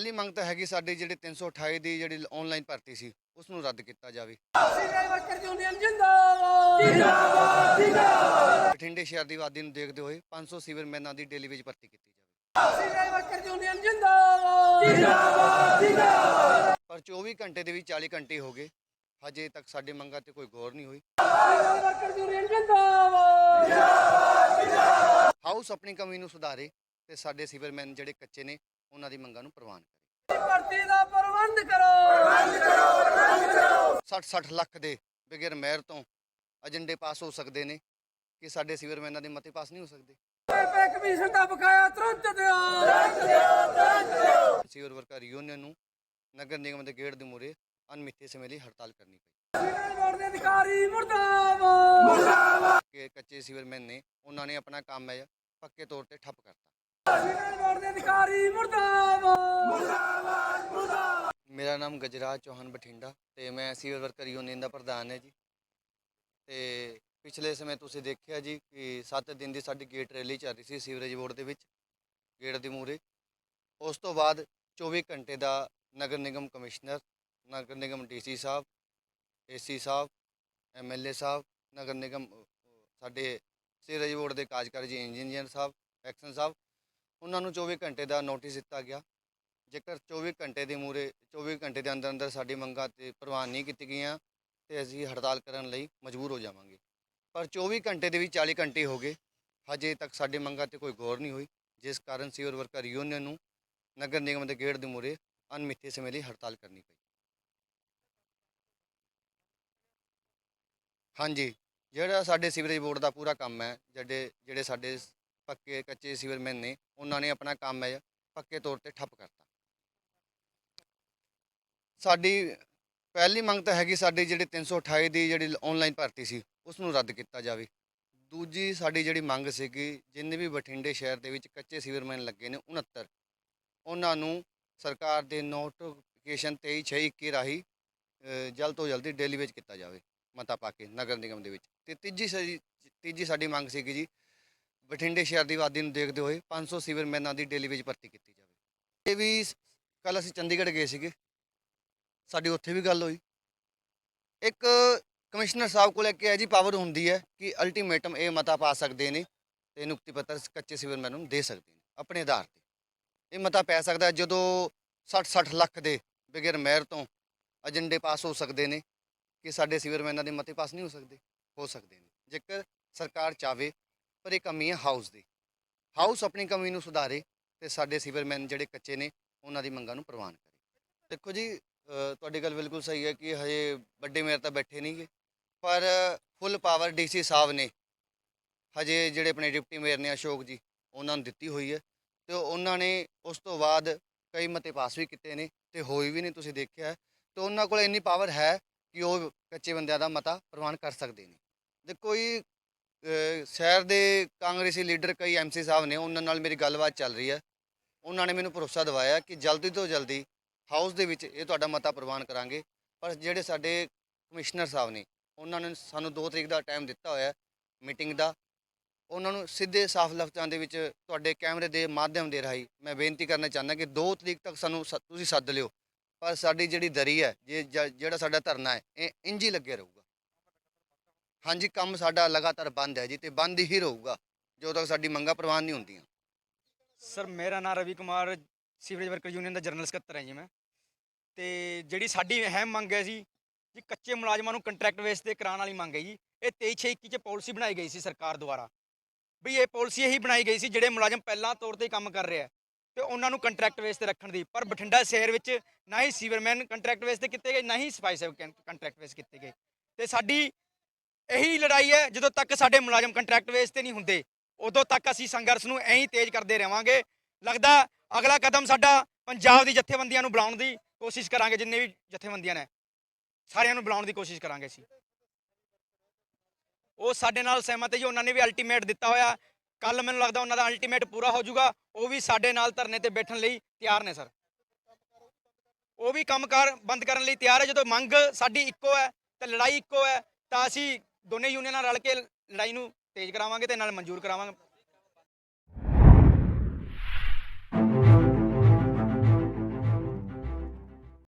ਪਹਿਲੀ ਮੰਗ ਤਾਂ ਹੈਗੀ ਸਾਡੀ ਜਿਹੜੀ 328 ਦੀ ਜਿਹੜੀ ਆਨਲਾਈਨ ਭਰਤੀ ਸੀ ਉਸ ਨੂੰ ਰੱਦ ਕੀਤਾ ਜਾਵੇ। ਬਠਿੰਡੇ ਸ਼ਹਿਰ ਦੀ ਆਬਾਦੀ ਨੂੰ ਦੇਖਦੇ ਹੋਏ 500 ਸੀਵਰਮੈਨਾਂ ਦੀ ਡੇਲੀ ਵੇਜ ਭਰਤੀ ਕੀਤੀ ਜਾਵੇ। ਪਰ 24 ਘੰਟੇ ਦੇ ਵਿੱਚ 40 ਘੰਟੇ ਹੋ ਗਏ, ਹਜੇ ਤੱਕ ਸਾਡੀ ਮੰਗਾਂ ਤੇ ਕੋਈ ਗੌਰ ਨਹੀਂ ਹੋਈ। ਹਾਊਸ ਆਪਣੀ ਕਮੀ ਨੂੰ ਸੁਧਾਰੇ ਤੇ ਸਾਡੇ ਸੀਵਰਮੈਨ ਜਿਹੜੇ ਕੱਚੇ ਨੇ ਉਹਨਾਂ ਦੀ ਮੰਗਾਂ ਨੂੰ ਪ੍ਰਵਾਨ ਕਰੇ। ਭਰਤੀ ਦਾ ਪ੍ਰਬੰਧ ਕਰੋ। ਪ੍ਰਬੰਧ ਕਰੋ ਪ੍ਰਬੰਧ ਕਰੋ। 60-60 ਲੱਖ ਦੇ ਬਗੈਰ ਮਹਿਰ ਤੋਂ ਏਜੰਡੇ ਪਾਸ ਹੋ ਸਕਦੇ ਨੇ ਕਿ ਸਾਡੇ ਸੀਵਰਮੈਨਾਂ ਦੇ ਮਤੇ ਪਾਸ ਨਹੀਂ ਹੋ ਸਕਦੇ। ਪੇ ਕਮਿਸ਼ਨ ਦਾ ਬਕਾਇਆ ਤੁਰੰਤ ਦਿਓ। ਤੁਰੰਤ ਦਿਓ ਤੁਰੰਤ ਦਿਓ। ਸੀਵਰ ਵਰਕਰ ਯੂਨੀਅਨ ਨੂੰ ਨਗਰ ਨਿਗਮ ਦੇ ਗੇਟ ਦੇ ਮੂਹਰੇ ਅਨਮਿੱਥੇ ਸਮੇਂ ਲਈ ਹੜਤਾਲ ਕਰਨੀ ਪਈ। ਸੀਨੀਅਰ ਬੋਰਡ ਦੇ ਅਧਿਕਾਰੀ ਮੁਰਦਾਬਾਦ ਮੁਰਦਾਬਾਦ। ਕਿ ਕੱਚੇ ਸੀਵਰਮੈਨ ਨੇ ਉਹਨਾਂ ਨੇ ਆਪਣਾ ਕੰਮ ਹੈ ਪੱਕੇ ਤੌਰ ਤੇ ਠੱਪ ਕਰਤਾ। ਮੇਰਾ ਨਾਮ ਗਜਰਾਜ ਚੌਹਾਨ ਬਠਿੰਡਾ ਤੇ ਮੈਂ ਸੀਵਰ ਵਰਕਰ ਯੂਨੀਅਨ ਦਾ ਪ੍ਰਧਾਨ ਹੈ ਜੀ। ਤੇ ਪਿਛਲੇ ਸਮੇਂ ਤੁਸੀਂ ਦੇਖਿਆ ਜੀ ਕਿ 7 ਦਿਨ ਦੀ ਸਾਡੀ ਗੇਟ ਰੈਲੀ ਚੱਲ ਰਹੀ ਸੀ ਸੀਵਰੇਜ ਬੋਰਡ ਦੇ ਵਿੱਚ, ਗੇਟ ਦੇ ਮੂਹਰੇ। ਉਸ ਤੋਂ ਬਾਅਦ 24 ਘੰਟੇ ਦਾ ਨਗਰ ਨਿਗਮ ਕਮਿਸ਼ਨਰ, ਨਗਰ ਨਿਗਮ ਡੀਸੀ ਸਾਹਿਬ ਏਸੀ ਸਾਹਿਬ ਐਮਐਲਏ ਸਾਹਿਬ, ਨਗਰ ਨਿਗਮ, ਸਾਡੇ ਸੀਵਰੇਜ ਬੋਰਡ ਦੇ ਕਾਰਜਕਾਰੀ ਇੰਜੀਨੀਅਰ ਸਾਹਿਬ, ਐਕਸ਼ਨ ਸਾਹਿਬ ਉਹਨਾਂ ਨੂੰ 24 ਘੰਟੇ ਦਾ ਨੋਟਿਸ ਦਿੱਤਾ ਗਿਆ। ਜੇਕਰ 24 ਘੰਟੇ ਦੇ ਮੂਰੇ 24 ਘੰਟੇ ਦੇ ਅੰਦਰ ਅੰਦਰ ਸਾਡੀ ਮੰਗਾਂ ਤੇ ਪ੍ਰਵਾਨ ਨਹੀਂ ਕੀਤੀ ਗਈਆਂ, ਤੇ ਅਸੀਂ ਹੜਤਾਲ ਕਰਨ ਲਈ ਮਜਬੂਰ ਹੋ ਜਾਵਾਂਗੇ। ਪਰ 24 ਘੰਟੇ ਦੇ ਵੀ 40 ਘੰਟੇ ਹੋ ਗਏ। ਹਜੇ ਤੱਕ ਸਾਡੀ ਮੰਗਾਂ ਤੇ ਕੋਈ ਗੌਰ ਨਹੀਂ ਹੋਈ, ਜਿਸ ਕਾਰਨ ਸੀਵਰ ਵਰਕਰ ਯੂਨੀਅਨ ਨੂੰ ਨਗਰ ਨਿਗਮ ਦੇ ਗੇਟ ਦੇ ਮੂਰੇ ਅਨਮਿੱਥੇ ਸਮੇਂ ਲਈ ਹੜਤਾਲ ਕਰਨੀ ਪਈ। ਹਾਂਜੀ, ਜਿਹੜਾ ਸਾਡੇ ਸੀਵਰੇਜ ਬੋਰਡ ਦਾ ਪੂਰਾ ਕੰਮ ਹੈ, ਜਿਹੜੇ ਜਿਹੜੇ ਸਾਡੇ ਪੱਕੇ ਕੱਚੇ ਸੀਵਰਮੈਨ ਨੇ, ਉਹਨਾਂ ਨੇ ਆਪਣਾ ਕੰਮ ਹੈ ਪੱਕੇ ਤੌਰ ਤੇ ਠੱਪ ਕਰਤਾ। ਸਾਡੀ ਪਹਿਲੀ ਮੰਗ ਤਾਂ ਹੈਗੀ ਸਾਡੀ ਜਿਹੜੀ 328 ਦੀ ਜਿਹੜੀ ਆਨਲਾਈਨ ਭਰਤੀ ਸੀ ਉਸ ਨੂੰ ਰੱਦ ਕੀਤਾ ਜਾਵੇ। ਦੂਜੀ ਸਾਡੀ ਜਿਹੜੀ ਮੰਗ ਸੀਗੀ, ਜਿੰਨੇ ਵੀ ਬਠਿੰਡੇ ਸ਼ਹਿਰ ਦੇ ਵਿੱਚ ਕੱਚੇ ਸੀਵਰਮੈਨ ਲੱਗੇ ਨੇ 69 ਉਹਨਾਂ ਨੂੰ ਸਰਕਾਰ ਦੇ ਨੋਟੀਫਿਕੇਸ਼ਨ 23621 ਰਾਹੀਂ ਜਲਦ ਤੋਂ ਜਲਦੀ ਡੇਲੀ ਵਿੱਚ ਕੀਤਾ ਜਾਵੇ, ਮਤਾ ਪਾ ਕੇ, ਨਗਰ ਨਿਗਮ ਦੇ ਵਿੱਚ। ਤੇ ਤੀਜੀ ਸਾਡੀ ਤੀਜੀ ਸਾਡੀ ਮੰਗ ਸੀਗੀ ਜੀ ਬਠਿੰਡੇ ਸ਼ਹਿਰ ਦੀ ਆਬਾਦੀ ਨੂੰ ਦੇਖਦੇ ਹੋਏ 500 ਸੀਵਰਮੈਨਾਂ ਦੀ ਡੇਲੀ ਵਿੱਚ ਭਰਤੀ ਕੀਤੀ ਜਾਵੇ। ਇਹ ਵੀ ਕੱਲ ਅਸੀਂ ਚੰਡੀਗੜ੍ਹ ਗਏ ਸੀਗੇ। ਸਾਡੀ ਉੱਥੇ ਵੀ ਗੱਲ ਹੋਈ। ਇੱਕ ਕਮਿਸ਼ਨਰ ਸਾਹਿਬ ਕੋਲ ਇੱਕ ਇਹ ਜੀ ਪਾਵਰ ਹੁੰਦੀ ਹੈ ਕਿ ਅਲਟੀਮੇਟਮ ਇਹ ਮਤਾ ਪਾ ਸਕਦੇ ਨੇ ਤੇ ਨਿਯੁਕਤੀ ਪੱਤਰ ਕੱਚੇ ਸਿਵਰਮੈਨ ਨੂੰ ਦੇ ਸਕਦੇ ਨੇ, ਆਪਣੇ ਆਧਾਰ ਤੇ। ਇਹ ਮਤਾ ਪੈ ਸਕਦਾ ਜਦੋਂ 60-60 ਲੱਖ ਦੇ ਬਗੈਰ ਮਹਿਰ ਤੋਂ ਏਜੰਡੇ ਪਾਸ ਹੋ ਸਕਦੇ ਨੇ, ਕਿ ਸਾਡੇ ਸੀਵਰਮੈਨਾਂ ਦੇ ਮਤੇ ਪਾਸ ਨਹੀਂ ਹੋ ਸਕਦੇ ਹੋ ਸਕਦੇ ਨੇ। ਜੇਕਰ ਸਰਕਾਰ ਚਾਵੇ ਪਰ ਇਹ ਕਮੀ ਹੈ ਹਾਊਸ ਦੀ। ਹਾਊਸ ਆਪਣੀ ਕਮੀ ਨੂੰ ਸੁਧਾਰੇ ਤੇ ਸਾਡੇ ਸੀਵਰਮੈਨ ਜਿਹੜੇ ਕੱਚੇ ਨੇ, ਉਹਨਾਂ ਦੀ ਮੰਗਾਂ ਨੂੰ ਪ੍ਰਵਾਨ ਕਰੇ। ਦੇਖੋ ਜੀ ਤੁਹਾਡੀ ਗੱਲ ਬਿਲਕੁਲ ਸਹੀ ਹੈ ਕਿ ਹਜੇ ਵੱਡੇ ਮੇਅਰ ਤਾਂ ਬੈਠੇ ਨਹੀਂਗੇ ਪਰ ਫੁੱਲ ਪਾਵਰ ਡੀਸੀ ਸਾਹਿਬ ਨੇ ਹਜੇ ਜਿਹੜੇ ਆਪਣੇ ਡਿਪਟੀ ਮੇਅਰ ਨੇ ਅਸ਼ੋਕ ਜੀ, ਉਹਨਾਂ ਨੂੰ ਦਿੱਤੀ ਹੋਈ ਹੈ ਤੇ ਉਹਨਾਂ ਨੇ ਉਸ ਤੋਂ ਬਾਅਦ ਕਈ ਮਤੇ ਪਾਸ ਵੀ ਕੀਤੇ ਨੇ ਤੇ ਹੋਈ ਵੀ ਨਹੀਂ, ਤੁਸੀਂ ਦੇਖਿਆ ਹੈ। ਤੇ ਉਹਨਾਂ ਕੋਲ ਇੰਨੀ ਪਾਵਰ ਹੈ ਕਿ ਉਹ ਕੱਚੇ ਬੰਦਿਆਂ ਦਾ ਮਤਾ ਪ੍ਰਵਾਨ ਕਰ ਸਕਦੇ ਨੇ। ਤੇ ਕੋਈ ਸ਼ਹਿਰ ਦੇ ਕਾਂਗਰਸੀ ਲੀਡਰ ਕਈ ਐਮਸੀ ਸਾਹਿਬ ਨੇ ਉਹਨਾਂ ਨਾਲ ਮੇਰੀ ਗੱਲਬਾਤ ਚੱਲ ਰਹੀ ਹੈ। ਉਹਨਾਂ ਨੇ ਮੈਨੂੰ ਭਰੋਸਾ ਦਿਵਾਇਆ ਕਿ ਜਲਦੀ ਤੋਂ ਜਲਦੀ ਹਾਊਸ ਦੇ ਵਿੱਚ ਇਹ ਤੁਹਾਡਾ ਮਤਾ ਪ੍ਰਵਾਨ ਕਰਾਂਗੇ। ਪਰ ਜਿਹੜੇ ਸਾਡੇ ਕਮਿਸ਼ਨਰ ਸਾਹਿਬ ਨੇ, ਉਹਨਾਂ ਨੇ ਸਾਨੂੰ 2 ਤਰੀਕ ਦਾ ਟਾਈਮ ਦਿੱਤਾ ਹੋਇਆ ਮੀਟਿੰਗ ਦਾ। ਉਹਨਾਂ ਨੂੰ ਸਿੱਧੇ ਸਾਫ਼ ਲਫ਼ਜ਼ਾਂ ਦੇ ਵਿੱਚ ਤੁਹਾਡੇ ਕੈਮਰੇ ਦੇ ਮਾਧਿਅਮ ਦੇ ਰਾਹੀਂ ਮੈਂ ਬੇਨਤੀ ਕਰਨਾ ਚਾਹੁੰਦਾ ਕਿ 2 ਤਰੀਕ ਤੱਕ ਸਾਨੂੰ ਸ- ਤੁਸੀਂ ਸੱਦ ਲਿਓ। ਪਰ ਸਾਡੀ ਜਿਹੜੀ ਦਰੀ ਹੈ, ਜੇ ਜ- ਜਿਹੜਾ ਸਾਡਾ ਧਰਨਾ ਹੈ, ਇਹ ਇੰਜ ਹੀ ਲੱਗੇ ਰਹੂਗਾ। ਹਾਂਜੀ, ਕੰਮ ਸਾਡਾ ਲਗਾਤਾਰ ਬੰਦ ਹੈ ਜੀ ਤੇ ਬੰਦ ਹੀ ਰਹੂਗਾ, ਜਦੋਂ ਤੱਕ ਸਾਡੀ ਮੰਗਾਂ ਪ੍ਰਵਾਨ ਨਹੀਂ ਹੁੰਦੀਆਂ। ਸਰ, ਮੇਰਾ ਨਾਮ Ravi Kumar, sewerage worker union ਦਾ ਜਨਰਲ ਸਕੱਤਰ ਹਾਂ ਜੀ ਮੈਂ। ਤੇ ਜਿਹੜੀ ਸਾਡੀ ਅਹਿਮ ਮੰਗ ਹੈ ਜੀ ਜੀ ਕੱਚੇ ਮੁਲਾਜ਼ਮਾਂ ਨੂੰ ਕੰਟਰੈਕਟ ਬੇਸ ਤੇ ਕਰਾਉਣ ਵਾਲੀ ਮੰਗ ਹੈ ਜੀ, ਇਹ 2321 ਚ ਪਾਲਿਸੀ ਬਣਾਈ ਗਈ ਸੀ ਸਰਕਾਰ ਦੁਆਰਾ। ਵੀ ਇਹ ਪਾਲਿਸੀ ਇਹੀ ਬਣਾਈ ਗਈ ਸੀ ਜਿਹੜੇ ਮੁਲਾਜ਼ਮ ਪਹਿਲਾਂ ਤੌਰ ਤੇ ਕੰਮ ਕਰ ਰਿਹਾ ਤੇ ਉਹਨਾਂ ਨੂੰ ਕੰਟਰੈਕਟ ਬੇਸ ਤੇ ਰੱਖਣ ਦੀ। ਪਰ ਬਠਿੰਡਾ ਸ਼ਹਿਰ ਵਿੱਚ ਨਾ ਹੀ ਸੀਵਰਮੈਨ ਕੰਟਰੈਕਟ ਬੇਸ ਤੇ ਕੀਤੇ ਗਏ, ਨਾ ਹੀ ਸਫ਼ਾਈ ਸੇਵਕ ਕੰਟਰੈਕਟ ਬੇਸ ਕੀਤੇ ਗਏ। ਤੇ ਸਾਡੀ ਇਹੀ ਲੜਾਈ ਹੈ, ਜਦੋਂ ਤੱਕ ਸਾਡੇ ਮੁਲਾਜ਼ਮ ਕੰਟਰੈਕਟ ਬੇਸ ਤੇ ਨਹੀਂ ਹੁੰਦੇ, ਉਦੋਂ ਤੱਕ ਅਸੀਂ ਸੰਘਰਸ਼ ਨੂੰ ਐਂ ਤੇਜ਼ ਕਰਦੇ ਰਹਾਂਗੇ ਲੱਗਦਾ ਅਗਲਾ ਕਦਮ ਸਾਡਾ ਪੰਜਾਬ ਦੀ ਜਥੇਬੰਦੀਆਂ ਨੂੰ ਬੁਲਾਉਣ ਦੀ ਕੋਸ਼ਿਸ਼ ਕਰਾਂਗੇ, ਜਿੰਨੇ ਵੀ ਜਥੇਬੰਦੀਆਂ ਨੇ। ਸਾਰਿਆਂ ਨੂੰ ਬੁਲਾਉਣ ਦੀ ਕੋਸ਼ਿਸ਼ ਕਰਾਂਗੇ ਅਸੀਂ। ਉਹ ਸਾਡੇ ਨਾਲ ਸਹਿਮਤ ਹੈ ਜੀ, ਉਹਨਾਂ ਨੇ ਵੀ ਅਲਟੀਮੇਟ ਦਿੱਤਾ ਹੋਇਆ। ਕੱਲ ਮੈਨੂੰ ਲੱਗਦਾ ਉਹਨਾਂ ਦਾ ਅਲਟੀਮੇਟ ਪੂਰਾ ਹੋ ਜਾਊਗਾ। ਉਹ ਵੀ ਸਾਡੇ ਨਾਲ ਧਰਨੇ ਤੇ ਬੈਠਣ ਲਈ ਤਿਆਰ ਨੇ, ਸਰ। ਉਹ ਵੀ ਕੰਮਕਾਰ ਬੰਦ ਕਰਨ ਲਈ ਤਿਆਰ ਹੈ। ਜਦੋਂ ਮੰਗ ਸਾਡੀ ਇੱਕੋ ਹੈ ਤੇ ਲੜਾਈ ਇੱਕੋ ਹੈ, ਤਾਂ ਅਸੀਂ ਦੋਨੇ ਯੂਨੀਅਨਾਂ ਨਾਲ ਰਲ ਕੇ ਲੜਾਈ ਨੂੰ ਤੇਜ਼ ਕਰਾਵਾਂਗੇ ਤੇ ਨਾਲ ਮਨਜ਼ੂਰ ਕਰਾਵਾਂਗੇ।